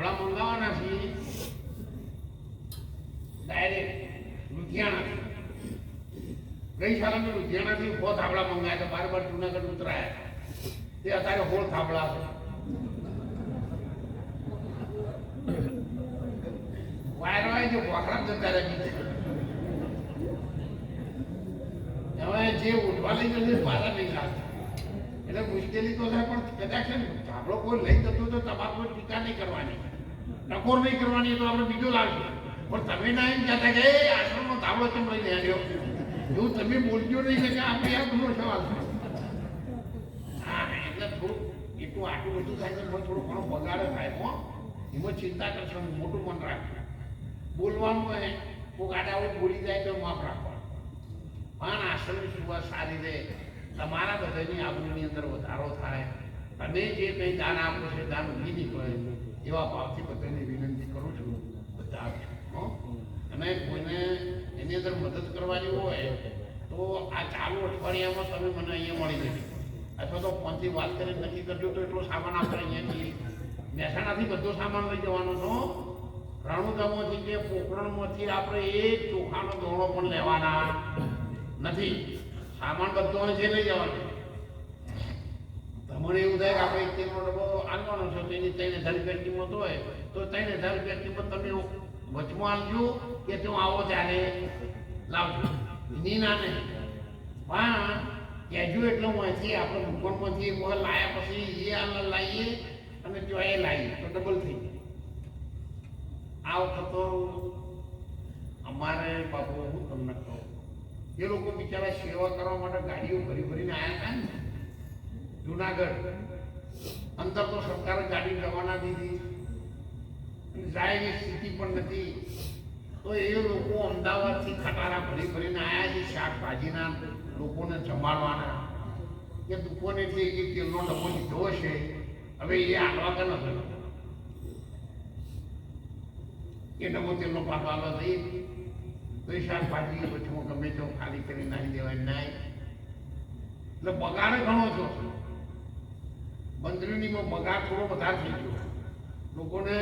ધાબળા મંગાવવાના છે ડાયરેક્ટ લુધિયાણા ગઈ સાલ અમે લુધિયાણાથી સો થાબડા મંગાવ્યા હતા બાર બાર જુનાગઢ ઉતરાયા તે અત્યારે હોળ થાબડા છે. આવે છે જતા રહે હવે જે ઉઠવા લઈ જશે નહીં લાગતા એટલે મુશ્કેલી તો થાય, પણ કદાચ છે ધાબળો કોઈ લઈ જતો તો તમારે કોઈ ટીકા નહીં કરવાની. ટકોર નહીં કરવાની તો આપણે બીજો લાગશે પણ તમે ના એમ કહેતા કે, એ, આશ્રમનો ધાબળો કેમ લઈ આવ્યો એવું તમે બોલજો નહીં કે આપણે આ ઘણો સવાલ હા, એટલે થોડું એટલું આટલું બધું થાય એમાં થોડો ઘણો બગાડે થાય, હો. એમાં ચિંતા કરશો મોટું મન રાખજો. બોલવાનું હોય, કોઈક આડાવડ બોલી જાય તો માફ રાખવાનું. પણ આશ્રમની શરૂઆત સારી રહે. તમારા બધાની આબરૂની અંદર વધારો થાય. તમે જે કંઈ દાન આપો છે, દાન ઉગી નીકળે એવા ભાવથી બધાને વિનંતી કરું છું બધા આપજો અને કોઈને એની અંદર મદદ કરવાની હોય તો આ ચાલુ અઠવાડિયામાં તમે મને અહીંયા મળી જજો. અથવા તો ફોનથી વાત કરીને નક્કી કરજો તો એટલો સામાન આપણે અહીંયાથી મહેસાણાથી બધો સામાન લઈ જવાનો છો. રણુદામાંથી કે પોકરણમાંથી આપણે એક ચોખાનો દોણો પણ લેવાના નથી. સામાન બધો જે લઈ જવાનો તમને એવું થાય કે આપણે તેલનો ડબ્બો આનવાનો છે, તો એની ત્રણ હજાર રૂપિયા કિંમત હોય, તો ત્રણ હજાર રૂપિયા કિંમત તમે વચમાં આવજો કે તું આવો ત્યારે લાવજો. ની ના નહીં પણ કહેજો એટલે આપણે દુકાનમાંથી એક વખત લાયા પછી એ આ લાવીએ અને જો એ લાવીએ તો ડબલ થઈ આ વખત અમારે બાપુ, હું તમને કહું, એ લોકો બિચારા સેવા કરવા માટે ગાડીઓ ભરી ભરીને આવ્યા હતા ને. જુનાગઢ. અંદર તો સરકારે ગાડી રવાના દીધી. અને જાય એવી સ્થિતિ પણ નથી. તો એ લોકો અમદાવાદથી ખટારા ભરી ભરીને આવ્યા છે શાકભાજીના લોકોને જમાડવાના કે દુકાનેથી એ તેલનો ડબ્બો લીધો છે હવે એ આટવા કે નથી? એ ડબ્બો તેલનો પાક આલો નહીં તો એ શાકભાજી વચમાં ગમે તો ખાલી કરી નાખી દેવાય. નાય. એટલે બગાડ ઘણો છો બંદરીનીમાં બગાડ થોડો વધારે થઈ ગયો. લોકોને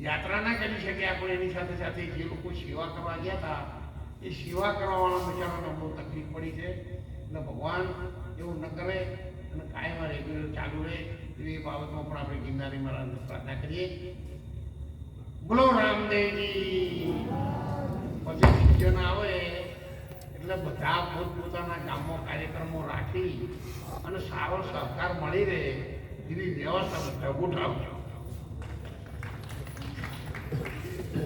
યાત્રા ના કરી શક્યા પણ એની સાથે સાથે જે લોકો સેવા કરવા ગયા હતા, એ સેવા કરવાવાળા બિચારાને બહુ તકલીફ પડી છે. એટલે ભગવાન એવું ન કરે અને કાયમ રેગ્યુલર ચાલુ રહે એવી બાબતમાં પણ આપણે ગિરનારી મહારાજને પ્રાર્થના કરીએ. બોલો રામદેવજી. પછી આવે. એટલે બધા પોતપોતાના ગામમાં કાર્યક્રમો રાખી અને સારો સહકાર મળી રહે એવી વ્યવસ્થા બધા ગોઠવજો.